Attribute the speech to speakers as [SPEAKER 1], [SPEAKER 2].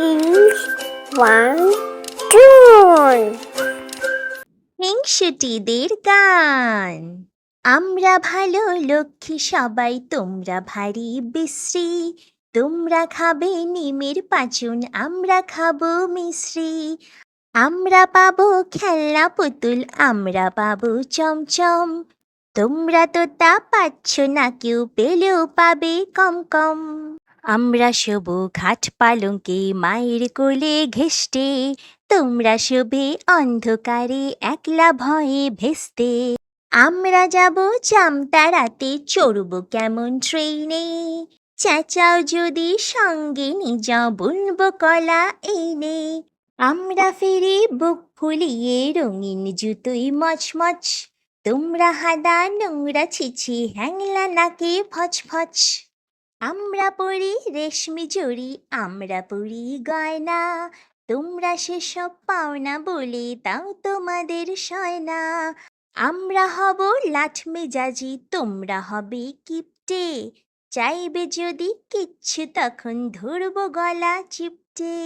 [SPEAKER 1] Kings one tune.
[SPEAKER 2] হিংসুটিদের গান। আমরা ভালো লক্ষ্মী, সবাই তোমরা ভারী বিশ্রী। তোমরা খাবে নিমের পাচন, আমরা খাব মিশ্রি। আমরা পাবো খেলনা পুতুল, আমরা পাবো চমচম। তোমরা তো তা পাচ্ছ না, কেউ পেলেও পাবে কম কম। আমরা শোবো ঘাট পালঙ্কে, মায়ের কোলে ঘেষ্টে। তোমরা শোবে অন্ধকারে একলা ভয়ে ভেস্তে। আমরা যাব জামতারাতে চড়ব কেমন ট্রেনে। চেঁচাও যদি সঙ্গে নিজাও বুনবো কলা এনে। আমরা ফিরি বুক ফুলিয়ে রঙিন জুতোই মচমচ। তোমরা হাদা নোংরা ছিছি, হ্যাংলা নাকে ফচ ফচ আমরা পড়ি রেশমি জড়ি আমরা পড়ি গয়না। তোমরা সেসব পাও না বলে তাও তোমাদের সয়না। আমরা হব লাঠ মেজাজি, তোমরা হবে কিপটে। চাইবে যদি কিচ্ছু তখন ধরব গলা চিপটে।